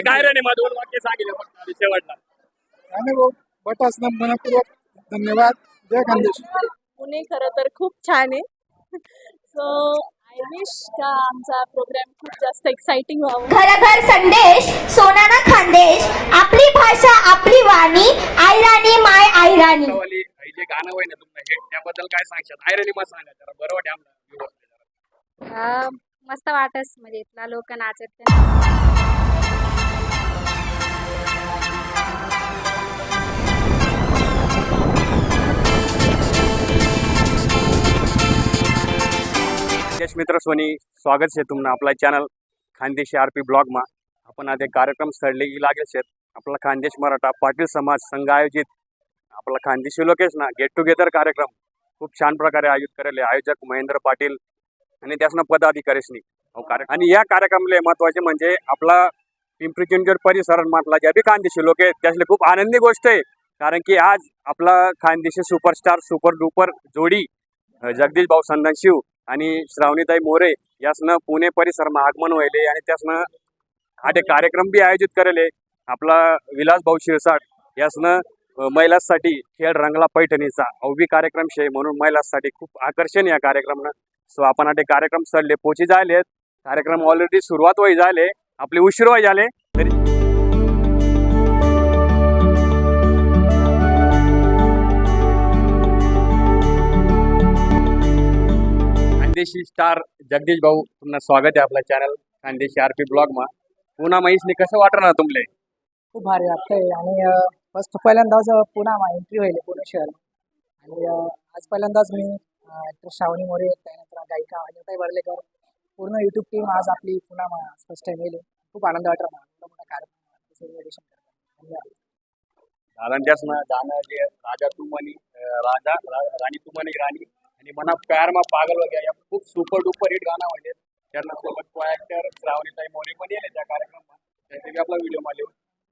ते काय रे मा दोन वाक्य सांगितले फक्त शेवटला. आणि भाऊ बटासना मनपूर्वक धन्यवाद. जय खानदेश पुणे खरं तर खूप छान आहे. सो आय विश का आमचा प्रोग्राम खूप जास्त एक्साइटिंग व्हावं. घर घर संदेश सोनाना खानदेश आपली भाषा आपली वाणी आयराणी माय आयराणी वाली हे जे गाणं होय ना तुमचं हिट त्याबद्दल काय सांगशात? आयरनी मग सांगा जरा बरं वाटे आमला viewers ला जरा. अं, मस्त वाटस म्हणजे इथला लोक नाचत. यश मित्र सोनी स्वागत છે તમને આપણા ચેનલ ખાનદેશી આરપી બ્લોગમાં आपण आज एक कार्यक्रम स्थळले लागेल शेत आपला खानदेश मराठा पाटील समाज संघ आयोजित आपला खानदेशी लोकेश ना गेट टुगेदर कार्यक्रम खूप छान प्रकारे आयोजित करेल आयोजक महेंद्र पाटील आणि त्यासनं पदाधिकारीसनी अहो कार्य आणि या कार्यक्रमाला महत्वाचे म्हणजे आपला पिंपरी चिंचवड परिसरामधला ज्या बी खानदेशी लोक आहेत त्यासले खूप आनंदी गोष्ट आहे कारण की आज आपला खानदेशी सुपरस्टार सुपर डुपर जोडी अ, जगदीश भाऊ संदन शिव आणि श्रावणीताई मोरे यासनं पुणे परिसरमा आगमन व्हायले आणि त्यासनं हा ते कार्यक्रम बी आयोजित करेले आपला विलास भाऊ शिरसाट यासनं महिलांसाठी खेळ रंगला पैठणीचा अवबी कार्यक्रम शे म्हणून महिलांसाठी खूप आकर्षण या कार्यक्रमनं सो आपण हा ते कार्यक्रम स्थळले पोची झाले कार्यक्रम ऑलरेडी सुरुवात होई झाले आपले उशीर व्हाय झाले तरी खानदेशी स्टार जगदीश भाऊ तुमचं स्वागत आहे आपल्या चॅनल खानदेशी आर पी ब्लॉगमा पुन्हा महिसने कसं वाटणार तुमले? खूप भारी वाटतंय. आणि फर्स्ट पहिल्यांदाच पुन्हा एंट्री होईल पुणे शहर. आणि आज पहिल्यांदाच मी श्रावणी मोरे त्यानंतर गायिका अनिताई बर्लेकर पूर्ण युट्यूब टीम आज आपली पुन्हा फर्स्ट टाइम येईल. खूप आनंद वाटला एवढा मोठा कार्यक्रम दादांच्याच जे राजा तू म्हणी अं, राजा राणी तू म्हणी राणी. आणि मना प्यार मा पागल वगैरे या खूप सुपर डुपर हिट गाणं म्हणजे त्यांना सोबत को ऍक्टर श्रावणीताई मोरे पण येले त्या कार्यक्रमात. त्याचे बी आपला व्हिडिओ माले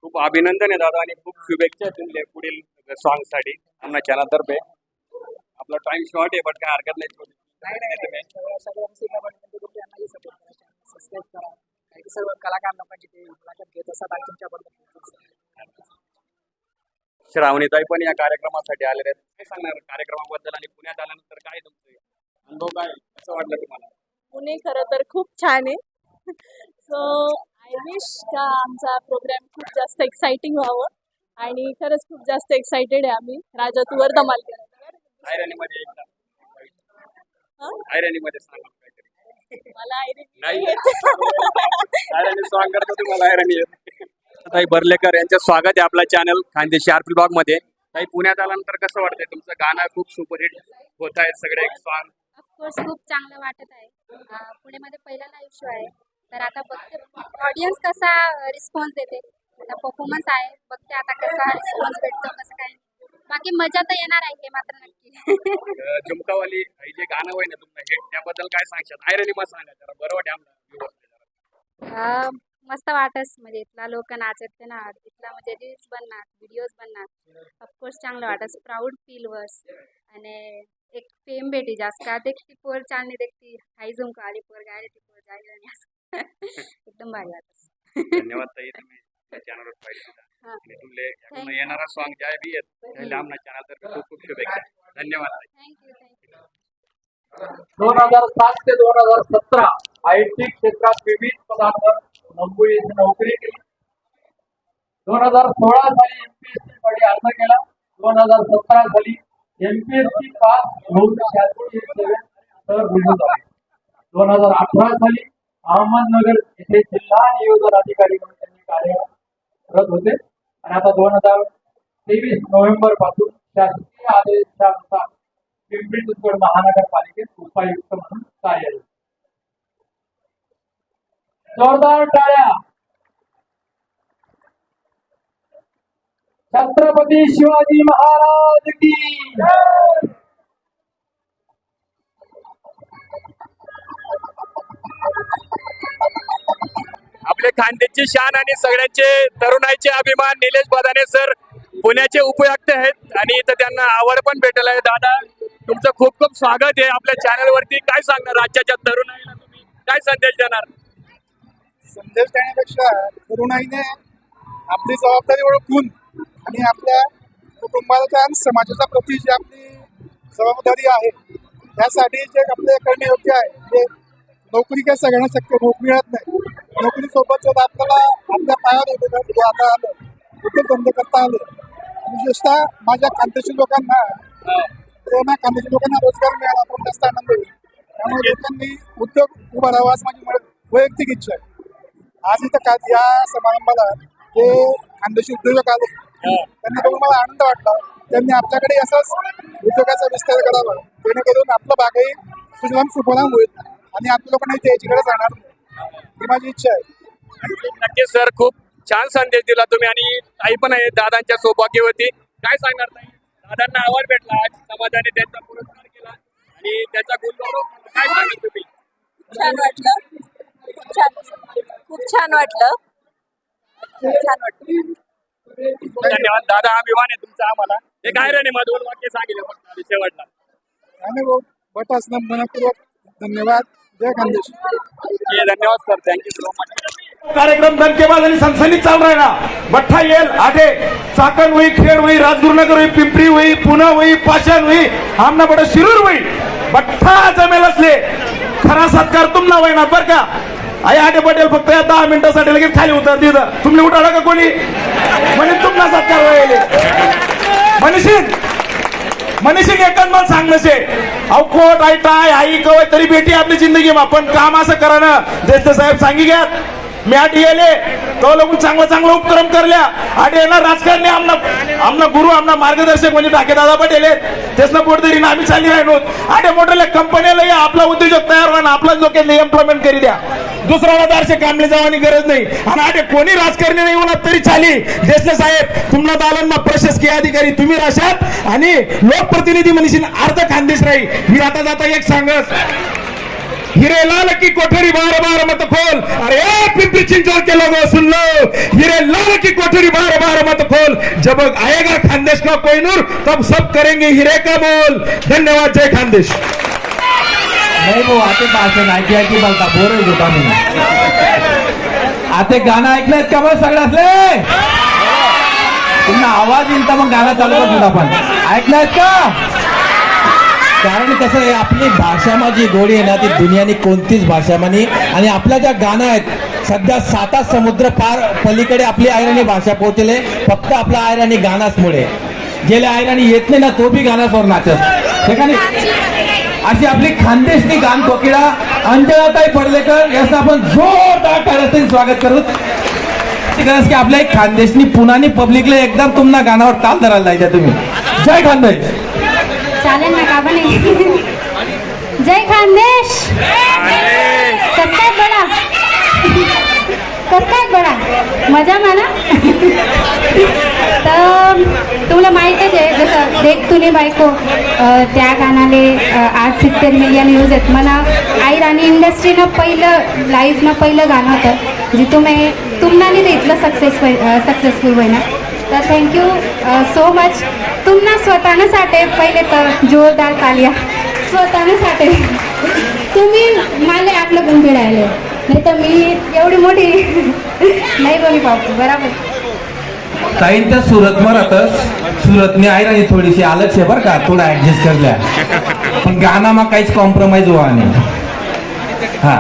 खूप अभिनंदन आहे दादा आणि खूप शुभेच्छा तुमले पुढील सॉंगसाठी. आमच्या चॅनल तर्फे आपला टाइम शॉर्ट आहे बट काय हरकत नाही छोटी. काय नाही तुम्ही सबस्क्राईब करा. काही सर्व कलाकार लोकांची ते मुलाखत घेत असतात आणि तुमच्याबद्दल श्रावणीताई पण या कार्यक्रमासाठी आलेले आहेत. काय सांगणार कार्यक्रमाबद्दल आणि पुण्यात आल्यानंतर काय तुमचं अनुभव काय? कसं वाटलं तुम्हाला? पुणे खरं तर खूप छान आहे. सो आय विश का आमचा प्रोग्राम खूप जास्त एक्साइटिंग व्हावं. आणि खरंच खूप जास्त एक्साइटेड आहे आम्ही. राजा तुवर धमाल केला आयराणीमध्ये एकदा. हा? आयराणीमध्ये सांगा काहीतरी. मला आयडी नाही. आयराणी सॉंग करतो तुम्हाला आयराणी ताई बर्लेकर यांचं स्वागत आहे आपल्या चॅनल खानदेशी आरपी ब्लॉगमध्ये. ताई पुण्यात आल्यानंतर कसं वाटतंय तुमचं? गाणं खूप सुपरहिट होत आहे सगळे सॉंग ऑफकोर्स खूप चांगलं वाटत आहे. अं, पुण्यामध्ये पहिला लाईव्ह शो आहे. तर आता बघते ऑडियन्स कसा रिस्पॉन्स देते? आता परफॉर्मन्स आहे. बघते आता कसा रिस्पॉन्स भेटतो कसं काय. बाकी मजा तर येणार आहे हे मात्र नक्की. झुमकावाली हे जे गाणं होय ना तुमचं हिट त्याबद्दल काय सांगशात आयराणी मग सांगा जरा बरं वाटे आम्हाला. अं, मस्त वाटस म्हणजे इथला लोक नाचत ते ना इथला म्हणजे रील्स बनणार व्हिडिओज बनणार. ऑफकोर्स चांगलं वाटस प्राऊड फील वर्स आणि एक फेम भेटी जास्त. का देखती पोर चालणी देखती हाय झुमका आली पोर गायला ती पोर जायला नाही असं एकदम भारी वाटस धन्यवाद ताई तुम्ही चॅनलवर पाहिजे. आणि तुमले येणारा सॉंग ज्या बी आहेत त्याला आमच्या चॅनल तर्फे खूप खूप शुभेच्छा. धन्यवाद ताई. थँक्यू थँक्यू दोन हजार सात ते दोन हजार सतरा आय टी क्षेत्रात विविध पदांवर नोकरी नोकरी केली दोन हजार सोळा साली एमपीएससी मध्ये अर्ज केला. दोन हजार सतरा साली एमपीएससी पास होऊन शासकीय सेवेत झाले दोन हजार अठरा साली अहमदनगर येथे जिल्हा नियोजन अधिकारी म्हणून त्यांनी कार्यरत होते. आणि आता दोन हजार तेवीस नोव्हेंबरपासून शासकीय आदेशानुसार पिंपरी चिंचवड महानगरपालिकेत उपायुक्त म्हणून कार्यरत जोरदार टाळ्या. छत्रपती शिवाजी महाराज की. आपले खानदेशची शान आणि सगळ्यांचे तरुणाईचे अभिमान निलेश बदाने सर पुण्याचे उपयुक्त आहेत आणि इथं त्यांना आवड पण भेटल आहे. दादा तुमचं खूप खूप स्वागत आहे आपल्या चॅनलवरती काय सांगणार राज्याच्या तरुणाईला तुम्ही? काय संदेश देणार? संदेश देण्यापेक्षा तरुणाईने आपली जबाबदारी ओळखून आणि आपल्या कुटुंबाच्या आणि समाजाच्या प्रती जी आपली जबाबदारी आहे त्यासाठी जे आपले करणे योग्य आहे म्हणजे नोकरी काय सगळ्यांना शक्य होत मिळत नाही. नोकरीसोबत जर आपल्याला आपल्या पायावर उभे आता आलं कुठे उद्योगधंदे करता आले विशेषतः माझ्या खानदेशी लोकांना प्रेरणा खानदेशी लोकांना रोजगार मिळाला पण जास्त आनंद होईल. त्यामुळे लोकांनी उद्योग उभा राहावा असं माझी वैयक्तिक इच्छा आहे. आज इथं का या समारंभाला जे खानदेशी उद्योजक आले त्यांना बघून मला आनंद वाटला. त्यांनी आपल्याकडे असंच उद्योगाचा विस्तार करावा जेणेकरून आपलं बागही सुजलाम सुफलाम होईल आणि आपल्या लोकांना इथे याची गरज राहणार नाही ही माझी इच्छा आहे. नक्कीच सर खूप छान संदेश दिला तुम्ही आणि आई पण आहे दादांच्या सौभाग्यवती काय सांगणार ताई? दादांना आवाज भेटला. आज समाजाने त्यांचा पुरस्कार केला आणि त्याचा गुणगौरव. काय सांगाल तुम्ही? छान वाटलं. खूप छान. खूप छान वाटलं. खूप छान वाटलं. धन्यवाद दादा. अभिमान आहे तुमचा आम्हाला. हे काय रे दोन वाक्य सांगितलं फक्त शेवटला. आणि भाऊ बट असणं मनपूर्वक धन्यवाद. जय खानदेश. ये धन्यवाद सर थँक्यू सो मच कार्यक्रम आणि सनसनीत चालू राहिला बठ्ठा येईल आठे. चाकण होई खेड होई राजगुरुनगर होई पिंपरी होई पुणे होई पाषाण होई आमना बडं शिरूर होई. बठ्ठा जमेल असले खरा सत्कार तुमना होईना बर का? आई आटे पटेल फक्त या दहा मिनिटासाठी लगेच खाली उतर तिथं. तुम्ही उठाला का कोणी? म्हणे तुमना सत्कार व्हायले मनीषिन मनीषिन एकच मला सांग नसे अहो कोट आई टाय आई कवय तरी भेटी आपली जिंदगी मा पण काम असं करा ना. देशते साहेब सांगी घ्यात मी आठ येले तो लोक चांगलं चांगलं उपक्रम करल्या. आठ येणार राजकारणी आमना आमना गुरु आमना मार्गदर्शक म्हणजे टाके दादा पटेल आहेत. तेच आम्ही चालली राहिलो आठे मोठ्या कंपन्याला आपला उद्योजक तयार व्हा आपलाच लोकांनी एम्प्लॉयमेंट करी द्या. दुसऱ्याला दारशे कामले जावानी गरज नाही. आणि आठे कोणी राजकारणी नाही होणार तरी चाली. देशले साहेब तुम्हाला दालन प्रशासकीय अधिकारी तुम्ही राशात आणि लोकप्रतिनिधी म्हणशील अर्ध खानदेश राही मी आता जाता एक सांगत. हिरे लाल की कोठरी बार बार मत खोल। अरे ए पिंपरी चिंचवड के लोगों सुन लो। हिरे लाल की कोठरी बार बार मत खोल। जब आएगा खानदेश का कोई नूर तब सब करेंगे हिरे का बोल। धन्यवाद जय खानदेश। नाही भाऊ आता भाषण ऐकी ऐकी बोलता बोर होता मी। आता गाणं ऐकलंय का बरं सगळ्यातले तुम्हाला आवाज येईल तर मग गाणं चालू करतो आपण का? कारण कसं आहे आपली भाषामा जी गोडी आहे ना ती दुनियानी कोणतीच भाषा आणि आपल्या ज्या गाणं आहेत सध्या साता समुद्र पार पलीकडे आपली आयराणी भाषा पोहोचले फक्त आपला आयराणी गाणाचमुळे गेले आयराणी येत नाही ना तो बी गाण्यावर नाचत. ठिकाणी अशी आपली खानदेशनी गान कोकिळा अंजनाताई पडलेकर याचं आपण जोरदार टाळ्याचे स्वागत करू. गरज की आपल्या एक खानदेशनी पुनानी पब्लिकला एकदम तुम्हाला गाण्यावर ताल धरायला जायचं तुम्ही. जय खानदेश. चालेल ना जय खानदेश. बडा करताय बडा मजा म्हणा तर तुम्हाला माहीतच आहे जसं देख तुने बायको त्या गाणाले आठ आज सित्तेर मिलियन न्यूज आहेत. मला आई राणी इंडस्ट्रीनं पहिलं लाईफनं पहिलं गाणं होतं जे तुम्ही तुम्हाला ते इथलं सक्सेसफुल सक्सेसफुल होईना. तर थँक्यू सो मच तुम्हाला स्वतःनं साठे पहिले तर जोरदार तालिया. स्वतःनं साठे. तुम्ही मला आपलं गुण खेळायले नाही तर मी एवढी मोठी नाही बघी पाहतो बरोबर. ताईन त्या सुरतवर राहतस सुरतने आहे राणी थोडीशी आलच आहे बरं का थोडं ऍडजस्ट करल्या पण गाण्याમાં काहीच कॉम्प्रोमाइज व्हा नाही. हा.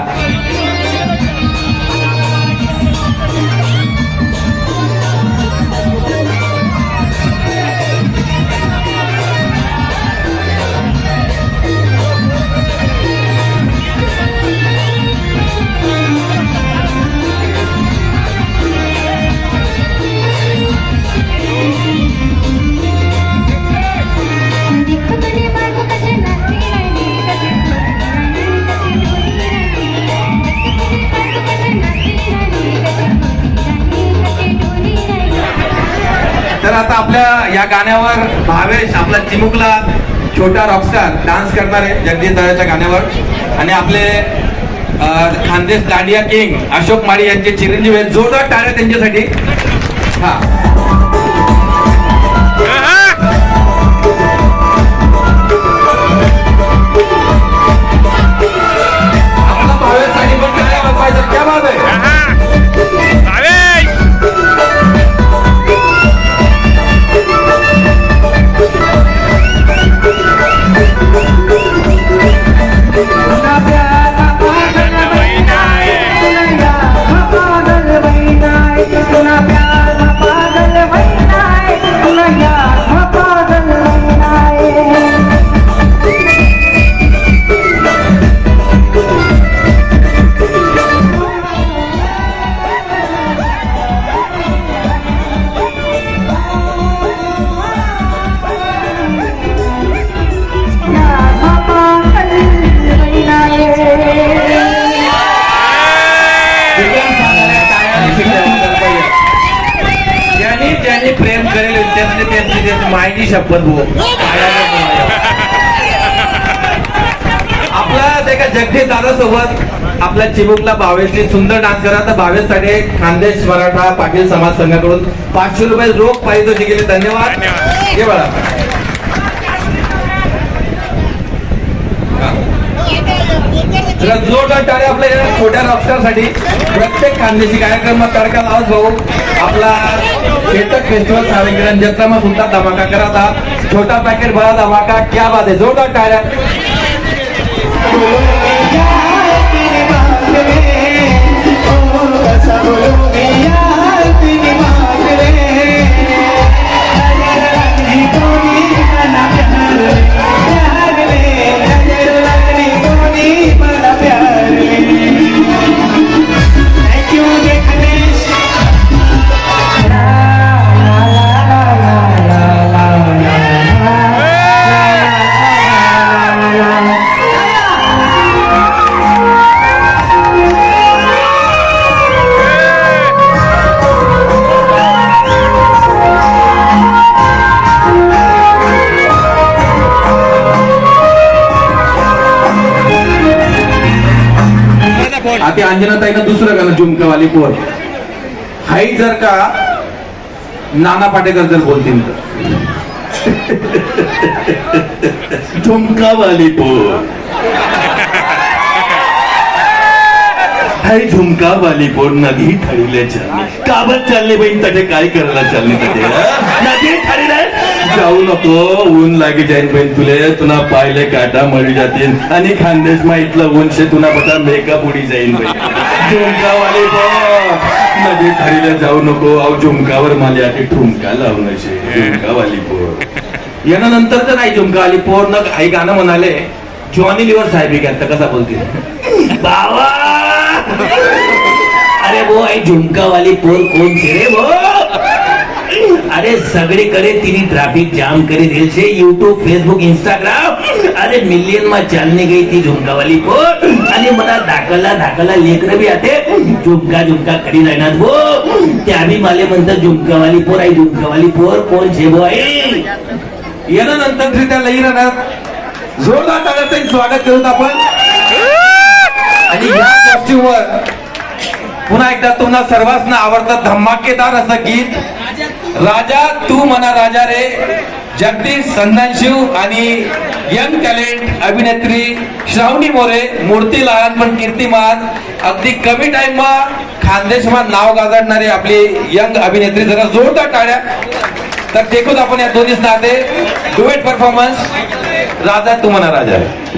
आपल्या या गाण्यावर भावेश आपला चिमुकला छोटा रॉकस्टार डान्स करणार आहे जगदीश दादाच्या गाण्यावर. आणि आपले खानदेश दांडिया किंग अशोक माळी यांचे चिरंजीव आहेत. जोरदार टाळ्या त्यांच्यासाठी. हा. मायनी शपथ भाऊ आपला ते का जगदीश दादा सोबत आपल्या चिमुकला भावेशने सुंदर डान्स करा. तर भावेशसाठी खानदेश मराठा पाटील समाज संघाकडून पाचशे रुपये रोख पारितोषिक गेले धन्यवाद. हे बघा. जरा जोरदार टाळ्या आपल्या छोट्या रॉकस्टारसाठी प्रत्येक खानदेशी कार्यक्रमात तडका लावत भाऊ. आपला चेतक फेस्टिवल सावंतवाडी जत्रा में सुनता धमाका करा था छोटा पैकेट भरा धमाका. क्या बात है जोरदार टाळ्या. अंजनाताईनं दुसरं गाणं झुमकावाली पोर. हाई जर का नाना पाटेकर जर बोलतील तर. झुमकावाली पोर. हाय झुमकावाली पोर नदी ठरले चालली. काबत चालले बहीण तटे काय करायला चालली तटे नदी ठरले जाऊ नको. ऊन लागे जाईन बहीण तुले. तुला पाहिले काटा मळी जातील आणि खानदेश मा इथलं ऊन शे तुला बघा मेकअप उडी जाईन झुमकावाले नदी खरीला जाऊ नको. अहो झुमकावर मला आधी ठुमका लावून झुमकावाली पोर. यानं तर नाही झुमकावाली पोर. न आई गाणं म्हणाले जॉनी लिव्हर साहेब आता कसा बोलतील? बाबा! अरे वो आई झुमकावाली पोर कोण रे रे वो अरे सगळीकडे तिने ट्रॅफिक जाम કરી દે છે યુટ્યુબ ફેસબુક ઇન્સ્ટાગ્રામ અરે મિલિયન માં ચાલને ગઈ थी झुमका वाली पोर आणि मला धाकला धाकला लेकर बी आते झुमका झुमका કરી राहणार वो त्या बी माले म्हणतात झुमका वाली पोर आई झुमका वाली पोर कोण छे वो आई यानं नंतर त्या लई राहणार जोरदार टाळ्याचं स्वागत करत आपण आणि या गोष्टीवर पुन्हा एकदा तुम्हाला सर्वांना आवडतं धमाकेदार असं गीत. राजा तू म्हणा राजा रे. जगदीश संधानशिव आणि यंग टॅलेंट अभिनेत्री श्रावणी मोरे मूर्ती लहान पण कीर्तिमान. अगदी कमी टाइम मा खानदेशमा नाव गाजडणारी आपली यंग अभिनेत्री. जरा जोरदार टाळ्या. तर देखून आपण या दोन्ही नाते. डुएट परफॉर्मन्स राजा तू म्हणा राजा राजा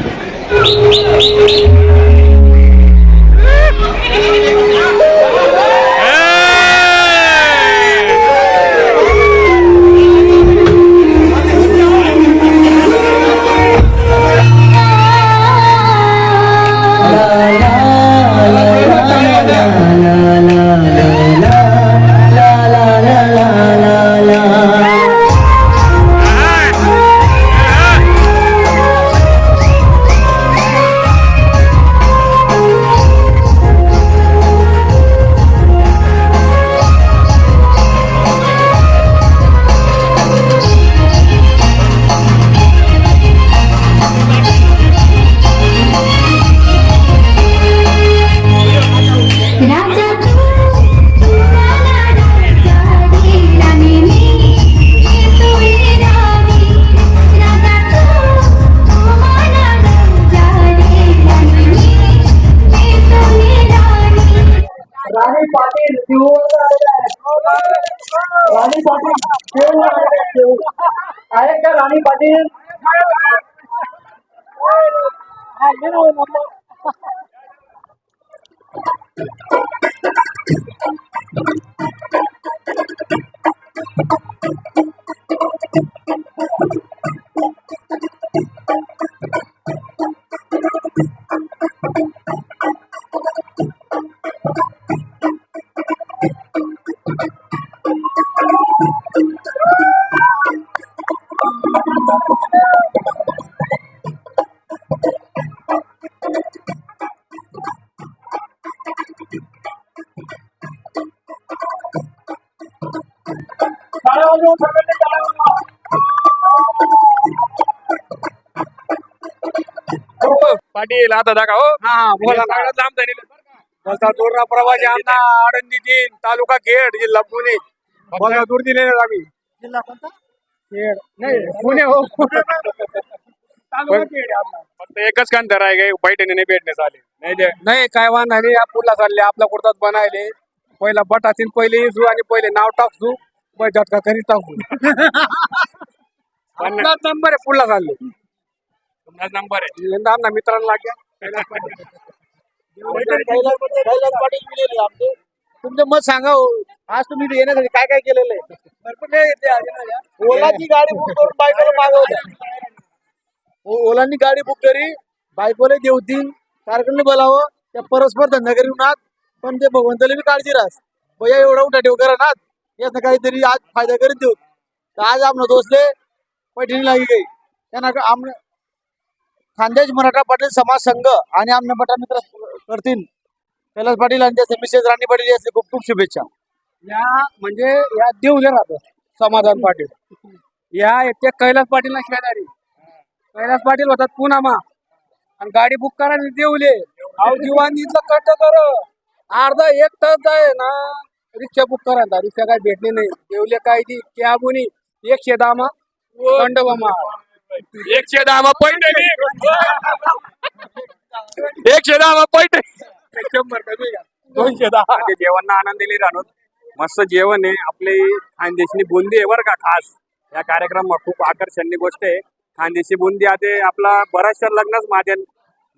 राणी पाटील शिवून आहे का राणी पाटील आता दाखा हो बोला सगळ्यात लांब झालेलं बोलता तोरणा प्रवासी आमना आळंदी तीन तालुका खेड जिल्हा पुणे. बघा दूर दिले आम्ही. जिल्हा कोणता? खेड. नाही पुणे हो. फक्त एकच कांतर आहे काही बैठणी नाही भेटणे आले नाही काय वाहन नाही या पुला चालले आपला कुर्ताच बनायले. पहिला बटासीन पहिले इजू आणि पहिले नाव टाकजू पहिले झटका करी टाकू नंबर आहे पुढला चालले नंबर आहे. यंदा आमना मित्रांना लागल्या तुमचं मत सांगा हो. आज तुम्ही येण्यासाठी काय काय केलेलं आहे? भरपूर. ओलाची गाडी बुक करून बायकोला मागवल्या ओ- ओलांनी गाडी बुक करी. बायकोला देवती कारखान्याला बोलावं. त्या परस्पर धंदा करी उन्हात पण ते भगवंताला बी काळजी राहस भैया एवढा उठा ठेव करा ना याचा काहीतरी आज फायदा करीत देऊ. तर आज आमनं दोसले पैठणी लागी गई त्यांना आमने खानदेश मराठा पाटील समाज संघ आणि आमने पटा मित्र करतील. कैलास पाटील आणि त्याचे मिसेस राणी पाटील याचे खूप खूप शुभेच्छा. या म्हणजे या देवले राहतो समाधान पाटील. या ते कैलास पाटील ना शेजारी कैलास पाटील होतात पुनामा. आणि गाडी बुक करा देवले अहो जीवानीचं कट कर. अर्धा एक तास आहे ना. रिक्षा बुक करा आता रिक्षा काय भेटली नाही. देवले काय ती? कॅबुनी एकशे दामा खंडोबा एकशे दामा पैठणी. एकशे दहा पैठे शंभर कमी का दोनशे दहा ते जेवण आनंद दिले राहणार मस्त जेवण आहे. आपली खानदेशनी बुंदी आहे बरं का खास. या कार्यक्रमात खूप आकर्षणीय गोष्ट आहे. खानदेशी बुंदी आता आपला बऱ्याचशा लग्नच माझ्या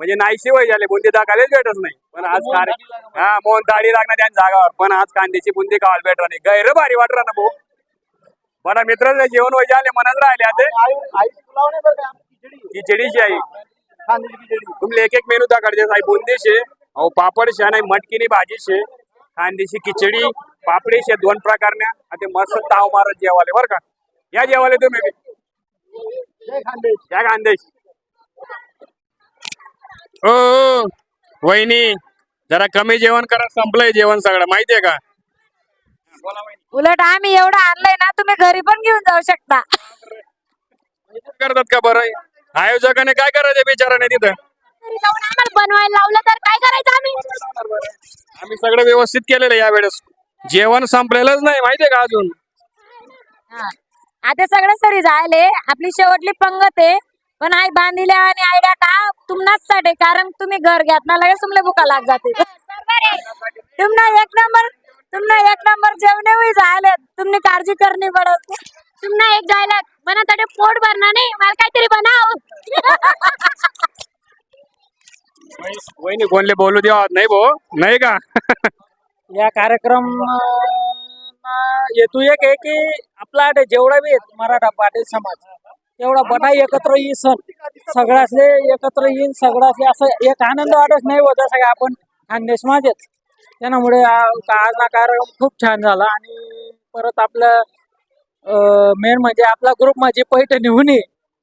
म्हणजे नाहीशी वय झाले. बुंदी दाखवायलाच भेटत नाही. पण आज कार्य हा मोहन दाढी लागणार त्यांच्या जागावर. पण आज कांद्याची बुंदी खावायला भेटणार नाही. गैर भारी वाटत ना भाऊ. बरं मित्रांनो जेवण वय झाले मनात राहिले आता. नाही खिचडीची आई तुमले एक एक मेनू दाखवते साई बुंदी शे अहो पापड शे आणि मटकीनी भाजी शे कांदीची खिचडी पापडी शे दोन प्रकारने. आणि ते मस्त ताव मारत जेवाले बरं का? या जेवाले तुम्ही. या खानदेश. ओ ओ, वहिनी जरा कमी जेवण करा संपलंय जेवण सगळं. माहितीये का? उलट आम्ही एवढं आणलंय ना तुम्ही घरी पण घेऊन जाऊ शकता. करतात का बरं? आयोजकाने काय करायचं बिचाराने तिथं? घरी जाऊन आम्हाला बनवायला लावलं तर काय करायचं आम्ही? आम्ही सगळं व्यवस्थित केलेलं या वेळेस जेवण संपलेलंच नाही माहितीये का अजून? हा. आता सगळं सरी झाले आपली शेवटली पंगत आहे. पण आई बांधिल्या आणि आयडिया का तुमनाच साठी कारण तुम्ही घर घ्यात ना लगेच तुमले भुका लाग जाते. तुमना एक नंबर तुमना एक नंबर जेवणे हुई झाले तुमने काळजी करणी पडत. तुम्हाला एक डायलॉग मला तडे पोट भरणार नाही मला काहीतरी बनाव. वहिनी कोणले बोलू द्या नाही भो नाही का? या कार्यक्रम हेतू एक आहे की आपला जेवढा बी मराठा पाटील समाज. एवढा बटाई एकत्र येईन सण. सगळ्याचले एकत्र येईन सगळ्यासले असं एक आनंद वाटत नाही होता सगळं आपण खानदेश माझेच त्यामुळे आज हा कार्यक्रम खूप छान झाला आणि परत आपलं मेन म्हणजे आपला ग्रुप माझी पैठणी हुनी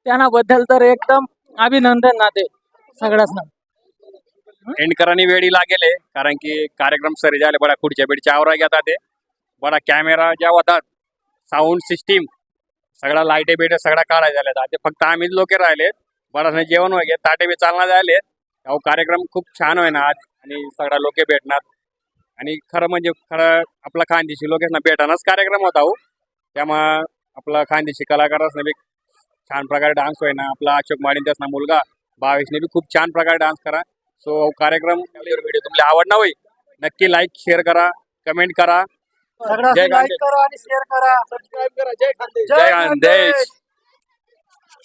ये बद्दल तर एकदम अभिनंदन नाते सगळ्याच ना एंड करानी वेळी लागेल कारण की कार्यक्रम सरी झाले बडा खुर्च्या बिडच्या आवरा घेतात ते. बडा कॅमेरा ज्या होतात साऊंड सिस्टीम सगळा लाईटे बिटे सगळा काढायला झाले ते फक्त आम्हीच लोक राहिले. बडाच जेवण वगैरे ताटे बी चालणार झाले. अहो कार्यक्रम खूप छान होय ना आज. आणि सगळा लोक भेटणार. आणि खरं म्हणजे खरं आपला खानदेशी लोकेशना भेटानाच कार्यक्रम होता हो. त्यामुळं आपला खानदेशी कलाकारांना बी छान प्रकारे डान्स होय ना आपला अशोक माडिन त्यासना मुलगा भावेशने बी खूप छान प्रकारे डान्स करा. सो कार्यक्रम व्हिडिओ तुम्हाला आवडला होई नक्की लाईक शेअर करा कमेंट करा. सगळ्यांनी जय लाईक. करा आणि शेअर करा. सबस्क्राईब करा. जय खानदेश. जय खानदेश.